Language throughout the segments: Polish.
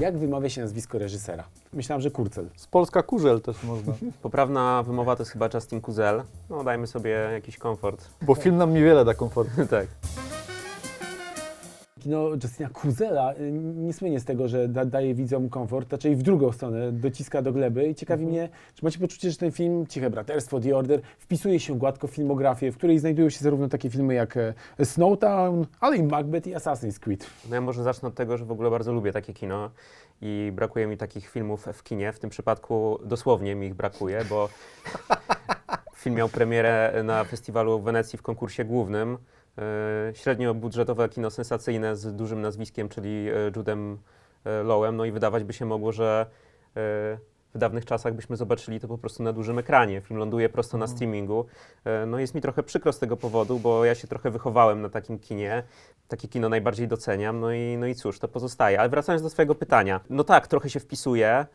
Jak wymawia się nazwisko reżysera? Myślałem, że Kurcel. Z Polska Kurzel też można, Poprawna wymowa to jest chyba Justin Kuzel. No dajmy sobie jakiś komfort. bo film nam niewiele da komfortu. tak. Kino Justina Kuzela y, nie słynie z tego, że da, daje widzom komfort, raczej w drugą stronę, dociska do gleby i ciekawi mnie, czy macie poczucie, że ten film Ciche Braterstwo, The Order wpisuje się gładko w filmografię, w której znajdują się zarówno takie filmy jak e, Snowtown, ale i Macbeth i Assassin's Creed. No ja może zacznę od tego, że w ogóle bardzo lubię takie kino i brakuje mi takich filmów w kinie. W tym przypadku dosłownie mi ich brakuje, bo film miał premierę na festiwalu w Wenecji w konkursie głównym. E, Średnio budżetowe kino sensacyjne z dużym nazwiskiem, czyli e, Judem e, Lowem. No i wydawać by się mogło, że w dawnych czasach byśmy zobaczyli to po prostu na dużym ekranie. Film ląduje prosto na streamingu. E, No jest mi trochę przykro z tego powodu, bo ja się trochę wychowałem na takim kinie. Takie kino najbardziej doceniam, no i, no i cóż, to pozostaje. Ale wracając do swojego pytania, no tak, trochę się wpisuje.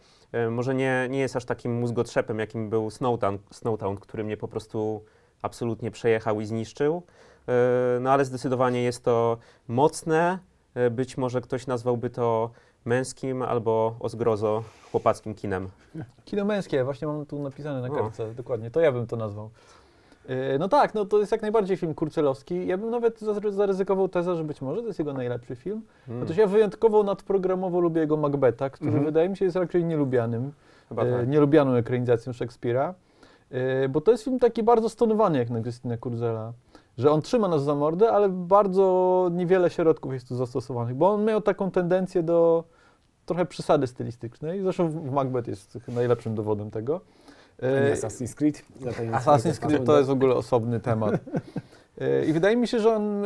Może nie, nie jest aż takim mózgotrzepem, jakim był Snowtown, Snowtown, który mnie po prostu absolutnie przejechał i zniszczył. E, No ale zdecydowanie jest to mocne. E, Być może ktoś nazwałby to męskim albo o zgrozo chłopackim kinem. Kino męskie, właśnie mam tu napisane na O. kartce, dokładnie, to ja bym to nazwał. Yy, No tak, no to jest jak najbardziej film kurcelowski. Ja bym nawet za- zaryzykował tezę, że być może to jest jego najlepszy film. Mm, Otóż ja wyjątkowo nadprogramowo lubię jego Macbetha, który Mhm. wydaje mi się jest raczej nielubianym, Chyba e, tak. nielubianą ekranizacją Szekspira. E, Bo to jest film taki bardzo stonowany jak na Krystynę Kurzela. Że on trzyma nas za mordę, ale bardzo niewiele środków jest tu zastosowanych, bo on miał taką tendencję do trochę przesady stylistycznej. Zresztą w Macbeth jest najlepszym dowodem tego. Nie Assassin's Creed. Assassin's. Creed to jest w ogóle osobny temat. I wydaje mi się, że on,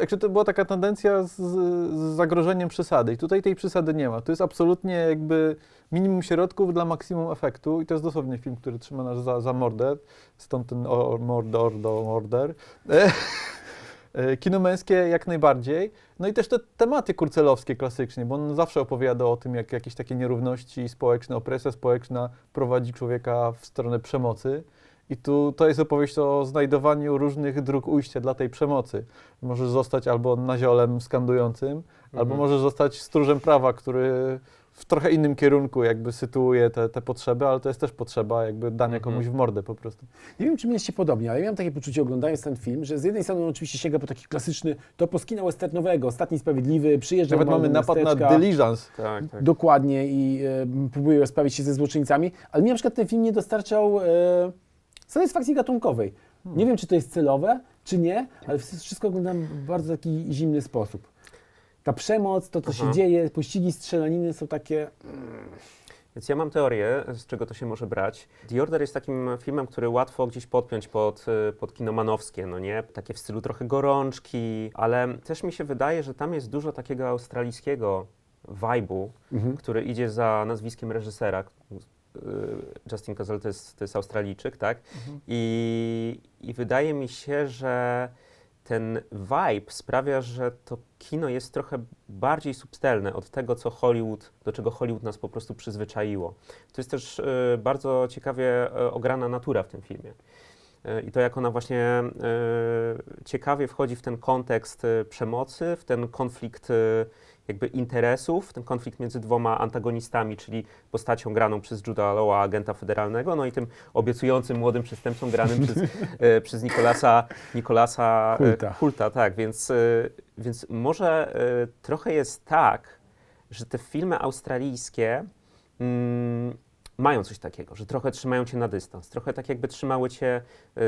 jakże to była taka tendencja z, z zagrożeniem przesady. I tutaj tej przesady nie ma. To jest absolutnie jakby minimum środków dla maksimum efektu. I to jest dosłownie film, który trzyma nas za, za mordę. Stąd ten or, mordor do morder. E, e, Kino męskie jak najbardziej. No i też te tematy kurcelowskie klasycznie, bo on zawsze opowiada o tym, jak jakieś takie nierówności społeczne, opresja społeczna prowadzi człowieka w stronę przemocy. I tu to jest opowieść o znajdowaniu różnych dróg ujścia dla tej przemocy. Możesz zostać albo naziolem skandującym, albo Mhm. możesz zostać stróżem prawa, który w trochę innym kierunku jakby sytuuje te, te potrzeby, ale to jest też potrzeba jakby dania Mhm. komuś w mordę po prostu. Nie wiem, czy mieliście podobnie, ale ja miałem takie poczucie oglądając ten film, że z jednej strony on oczywiście sięga po taki klasyczny topos kina westernowego, Ostatni Sprawiedliwy, przyjeżdża Nawet mamy napad na miasteczka, Diligence. Tak, tak. Dokładnie i e, próbuje rozprawić się ze złoczyńcami, ale mi na przykład ten film nie dostarczał e, satysfakcji gatunkowej. Nie wiem, czy to jest celowe, czy nie, ale wszystko oglądam w bardzo taki zimny sposób. Ta przemoc, to co Aha. się dzieje, pościgi, strzelaniny są takie... Więc ja mam teorię, z czego to się może brać. The Order jest takim filmem, który łatwo gdzieś podpiąć pod, y, pod kino manowskie, no nie? Takie w stylu trochę gorączki, ale też mi się wydaje, że tam jest dużo takiego australijskiego vibe'u, Mhm. który idzie za nazwiskiem reżysera. Y, Justin Cazale to jest, to jest Australijczyk, tak? I, I wydaje mi się, że ten vibe sprawia, że to kino jest trochę bardziej subtelne od tego, co Hollywood, do czego Hollywood nas po prostu przyzwyczaiło. To jest też y, bardzo ciekawie y, ograna natura w tym filmie. I to, jak ona właśnie y, ciekawie wchodzi w ten kontekst y, przemocy, w ten konflikt y, jakby interesów, ten konflikt między dwoma antagonistami, czyli postacią graną przez Juda Lawa, agenta federalnego, no i tym obiecującym młodym przestępcą granym przez, e, przez Nikolasa, Nikolasa e, Hulta. Hulta. Tak, więc, e, więc może e, trochę jest tak, że te filmy australijskie mm, mają coś takiego, że trochę trzymają cię na dystans, trochę tak jakby trzymały cię e,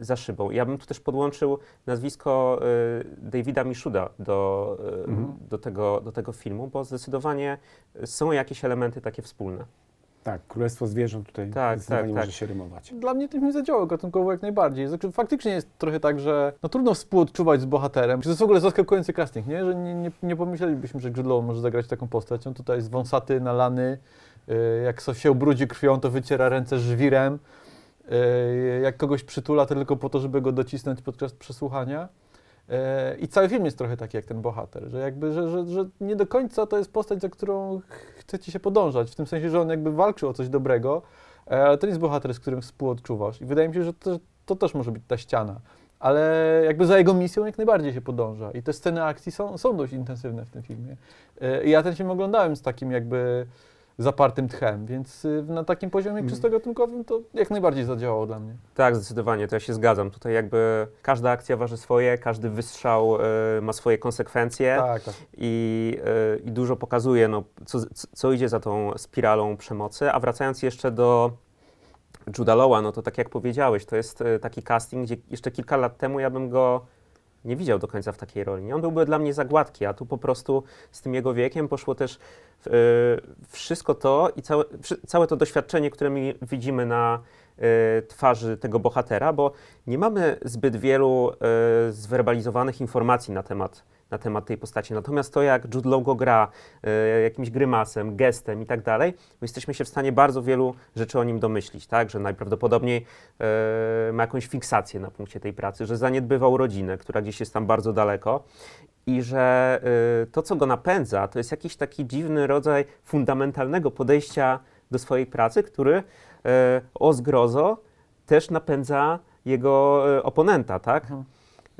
za szybą. Ja bym tu też podłączył nazwisko e, Davida Mishuda do, e, Mhm. do, tego, do tego filmu, bo zdecydowanie są jakieś elementy takie wspólne. Tak, Królestwo Zwierząt tutaj Tak, zdecydowanie tak, może tak. się rymować. Dla mnie ten film zadziałał gatunkowo jak najbardziej. Znaczy, faktycznie jest trochę tak, że no, trudno współodczuwać z bohaterem. To jest w ogóle zaskakujący casting, nie? że nie, nie, nie pomyślelibyśmy, że Law może zagrać taką postać. On tutaj jest wąsaty, nalany, yy, jak coś się ubrudzi krwią, to wyciera ręce żwirem. Yy, jak kogoś przytula, to tylko po to, żeby go docisnąć podczas przesłuchania. Yy, I cały film jest trochę taki jak ten bohater, że jakby, że, że, że nie do końca to jest postać, za którą chce ci się podążać, w tym sensie, że on jakby walczy o coś dobrego, e, ale to nie jest bohater, z którym współodczuwasz. I wydaje mi się, że to, to też może być ta ściana. ale jakby za jego misją jak najbardziej się podąża. I te sceny akcji są, są dość intensywne w tym filmie. E, I ja ten film oglądałem z takim jakby zapartym tchem, więc y, na takim poziomie Mhm. czysto gatunkowym to jak najbardziej zadziałało dla mnie. Tak, zdecydowanie, to ja się zgadzam. Tutaj jakby każda akcja waży swoje, każdy wystrzał y, ma swoje konsekwencje Tak, tak. i, y, i dużo pokazuje, no, co, co idzie za tą spiralą przemocy. A wracając jeszcze do Juda Lawa, no to tak jak powiedziałeś, to jest y, taki casting, gdzie jeszcze kilka lat temu ja bym go nie widział do końca w takiej roli. Nie? On byłby dla mnie za gładki, a tu po prostu z tym jego wiekiem poszło też y, wszystko to i całe, całe to doświadczenie, które my widzimy na y, twarzy tego bohatera, bo nie mamy zbyt wielu y, zwerbalizowanych informacji na temat, na temat tej postaci. Natomiast to, jak Jude Law go gra, y, jakimś grymasem, gestem i tak dalej, my jesteśmy się w stanie bardzo wielu rzeczy o nim domyślić, tak? Że najprawdopodobniej y, ma jakąś fiksację na punkcie tej pracy, że zaniedbywał rodzinę, która gdzieś jest tam bardzo daleko i że y, to, co go napędza, to jest jakiś taki dziwny rodzaj fundamentalnego podejścia do swojej pracy, który y, o zgrozo też napędza jego y, oponenta, tak? Mhm.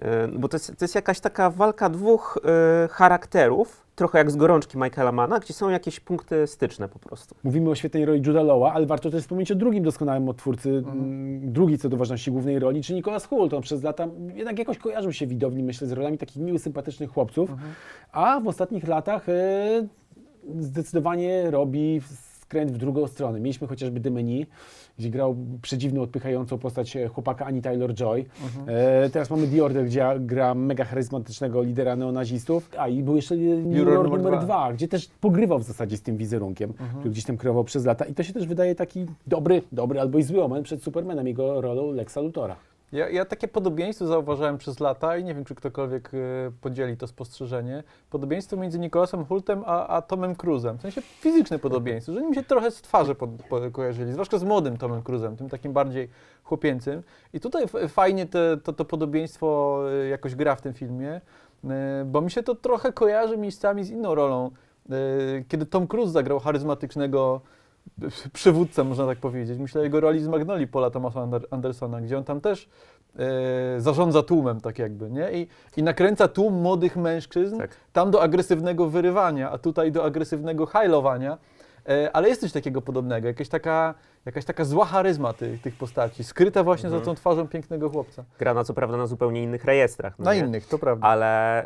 Y, Bo to jest, to jest jakaś taka walka dwóch y, charakterów, trochę jak z gorączki Michaela Manna, gdzie są jakieś punkty styczne po prostu. Mówimy o świetnej roli Juda Lawa, ale warto też wspomnieć o drugim doskonałym odtwórcy, mm, drugi co do ważności głównej roli, czyli Nicolas Hoult. On przez lata jednak jakoś kojarzył się widowni, myślę, z rolami takich miłych, sympatycznych chłopców, a w ostatnich latach e, zdecydowanie robi skręt w drugą stronę. Mieliśmy chociażby The Menu, gdzie grał przedziwną, odpychającą postać e, chłopaka Annie Taylor-Joy. E, teraz mamy The Order, gdzie gra mega charyzmatycznego lidera neonazistów. A i był jeszcze Juror numer numer dwa. dwa, gdzie też pogrywał w zasadzie z tym wizerunkiem, który gdzieś tam kreował przez lata. I to się też wydaje taki dobry, dobry albo i zły omen przed Supermanem, jego rolą Lexa Luthora. Ja, ja takie podobieństwo zauważałem przez lata i nie wiem, czy ktokolwiek y, podzieli to spostrzeżenie. Podobieństwo między Nicolasem Hultem a, a Tomem Cruzem. W sensie fizyczne podobieństwo, że mi się trochę z twarzy po, kojarzyli, zwłaszcza z młodym Tomem Cruzem, tym takim bardziej chłopięcym. I tutaj fajnie te, to, to podobieństwo y, jakoś gra w tym filmie, y, bo mi się to trochę kojarzy miejscami z inną rolą. Kiedy Tom Cruise zagrał charyzmatycznego przywódcę, można tak powiedzieć. Myślę o jego roli z Magnolii Paula Thomasa Ander- Andersona, gdzie on tam też e, zarządza tłumem, tak jakby, nie? I, I nakręca tłum młodych mężczyzn Tak. tam do agresywnego wyrywania, a tutaj do agresywnego hajlowania. E, ale jest coś takiego podobnego, jakaś taka, jakaś taka zła charyzma tych, tych postaci, skryta właśnie Mhm. za tą twarzą pięknego chłopca. Gra na co prawda na zupełnie innych rejestrach. no Na nie? innych, to prawda. Ale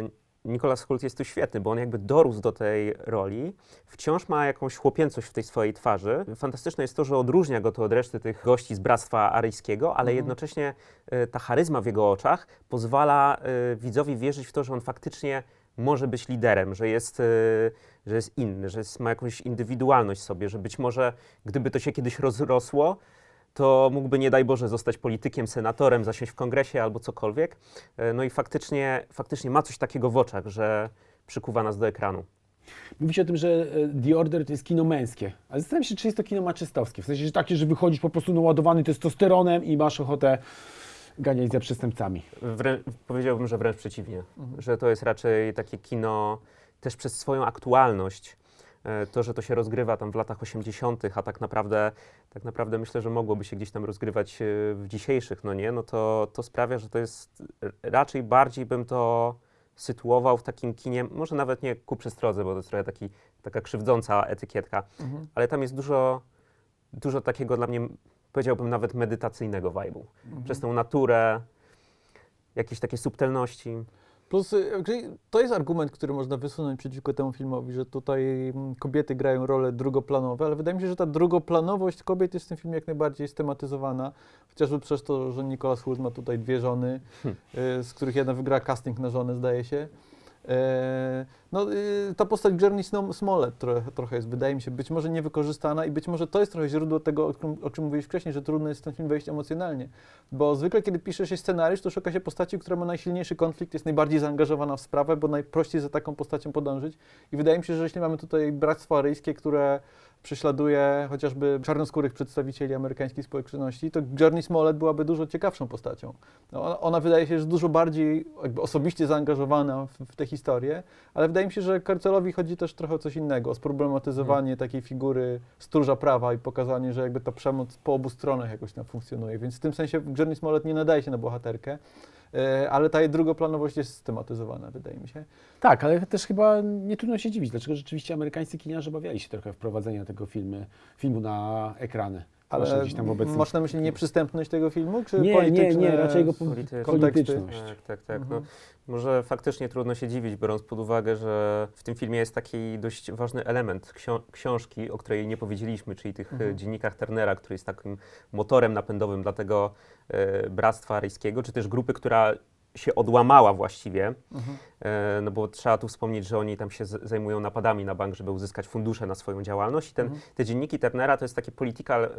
y, Nicolas Hoult jest tu świetny, bo on jakby dorósł do tej roli, wciąż ma jakąś chłopięcość w tej swojej twarzy. Fantastyczne jest to, że odróżnia go to od reszty tych gości z Bractwa Aryjskiego, ale Mhm. jednocześnie y, ta charyzma w jego oczach pozwala y, widzowi wierzyć w to, że on faktycznie może być liderem, że jest, y, że jest inny, że jest, ma jakąś indywidualność w sobie, że być może gdyby to się kiedyś rozrosło, to mógłby, nie daj Boże, zostać politykiem, senatorem, zasiąść w kongresie albo cokolwiek. E, No i faktycznie, faktycznie ma coś takiego w oczach, że przykuwa nas do ekranu. Mówi się o tym, że e, The Order to jest kino męskie, ale zastanawiam się, czy jest to kino maczystowskie. W sensie, że takie, że wychodzisz po prostu naładowany testosteronem i masz ochotę ganiać za przestępcami. Wrę- powiedziałbym, że wręcz przeciwnie, że to jest raczej takie kino też przez swoją aktualność. E, To, że to się rozgrywa tam w latach 80., a tak naprawdę, tak naprawdę myślę, że mogłoby się gdzieś tam rozgrywać e, w dzisiejszych, no nie, no to, to sprawia, że to jest raczej bardziej bym to sytuował w takim kinie, może nawet nie ku przestrodze, bo to jest trochę taki, taka krzywdząca etykietka, Mhm. ale tam jest dużo, dużo takiego dla mnie, powiedziałbym nawet medytacyjnego vibe'u. Przez tą naturę, jakieś takie subtelności. Plus y, to jest argument, który można wysunąć przeciwko temu filmowi, że tutaj mm, kobiety grają role drugoplanowe, ale wydaje mi się, że ta drugoplanowość kobiet jest w tym filmie jak najbardziej stematyzowana. Chociażby przez to, że Nicolas Hoult ma tutaj dwie żony, Hmm. y, z których jedna wygrała casting na żonę, zdaje się. E, No, y, ta postać Journey Smollett trochę, trochę jest, wydaje mi się, być może niewykorzystana i być może to jest trochę źródło tego, o czym, o czym mówiłeś wcześniej, że trudno jest w ten film wejść emocjonalnie. Bo zwykle, kiedy pisze się scenariusz, to szuka się postaci, która ma najsilniejszy konflikt, jest najbardziej zaangażowana w sprawę, bo najprościej za taką postacią podążyć. I wydaje mi się, że jeśli mamy tutaj bractwo aryjskie, które prześladuje chociażby czarnoskórych przedstawicieli amerykańskiej społeczności, to Journey Smollett byłaby dużo ciekawszą postacią. No, ona, wydaje się, że dużo bardziej osobiście zaangażowana w, w tę historię, ale wydaje mi się, że Karcelowi chodzi też trochę o coś innego, o sproblematyzowanie takiej figury stróża prawa i pokazanie, że jakby ta przemoc po obu stronach jakoś tam funkcjonuje. Więc w tym sensie Journey Smollett nie nadaje się na bohaterkę, ale ta drugoplanowość jest systematyzowana, wydaje mi się. Tak, ale też chyba nie trudno się dziwić, dlaczego rzeczywiście amerykańscy kiniarze obawiali się trochę wprowadzenia tego filmu, filmu na ekrany. Ale zwłaszcza gdzieś tam masz na myśli nieprzystępność tego filmu, czy Nie, nie, polityczne... nie, raczej jego po- polityczność. Tak, tak, tak. Mhm. No, może faktycznie trudno się dziwić, biorąc pod uwagę, że w tym filmie jest taki dość ważny element książki, o której nie powiedzieliśmy, czyli tych Mhm. mhm. dziennikach Turnera, który jest takim motorem napędowym dla tego e, Bractwa Aryjskiego, czy też grupy, która się odłamała właściwie, Mhm. e, no bo trzeba tu wspomnieć, że oni tam się zajmują napadami na bank, żeby uzyskać fundusze na swoją działalność. I ten, Mhm. te dzienniki Turnera to jest takie political e,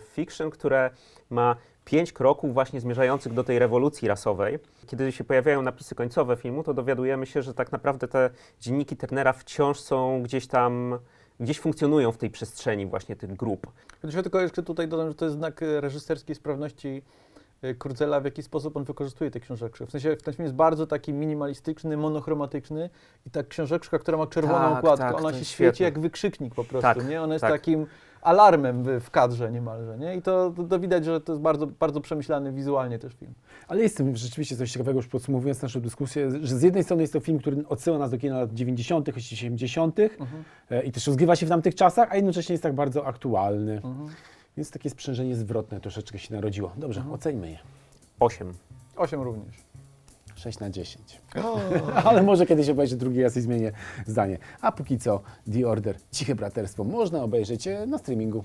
fiction, które ma pięć kroków właśnie zmierzających do tej rewolucji rasowej. Kiedy się pojawiają napisy końcowe filmu, to dowiadujemy się, że tak naprawdę te dzienniki Turnera wciąż są gdzieś tam, gdzieś funkcjonują w tej przestrzeni właśnie tych grup. Ja tylko jeszcze tutaj dodam, że to jest znak e, reżyserskiej sprawności e, Kurzela, w jaki sposób on wykorzystuje te książeczki. W sensie ten film jest bardzo taki minimalistyczny, monochromatyczny i ta książeczka, która ma czerwoną Tak, okładkę, tak, ona się świeci jak wykrzyknik po prostu, Tak, nie? Ona jest tak. takim alarmem w, kadrze niemalże, nie? I to, to, to widać, że to jest bardzo, bardzo przemyślany wizualnie też film. Ale jest w tym rzeczywiście coś ciekawego, już podsumowując naszą dyskusję, że z jednej strony jest to film, który odsyła nas do kina lat 90., 80. e, i też rozgrywa się w tamtych czasach, a jednocześnie jest tak bardzo aktualny. Mhm. Więc takie sprzężenie zwrotne troszeczkę się narodziło. Dobrze, Mhm. oceńmy je. Osiem. Osiem również. 6 na 10. Ale może kiedyś obejrzę drugi raz i zmienię zdanie. A póki co The Order, Ciche Braterstwo można obejrzeć e, na streamingu.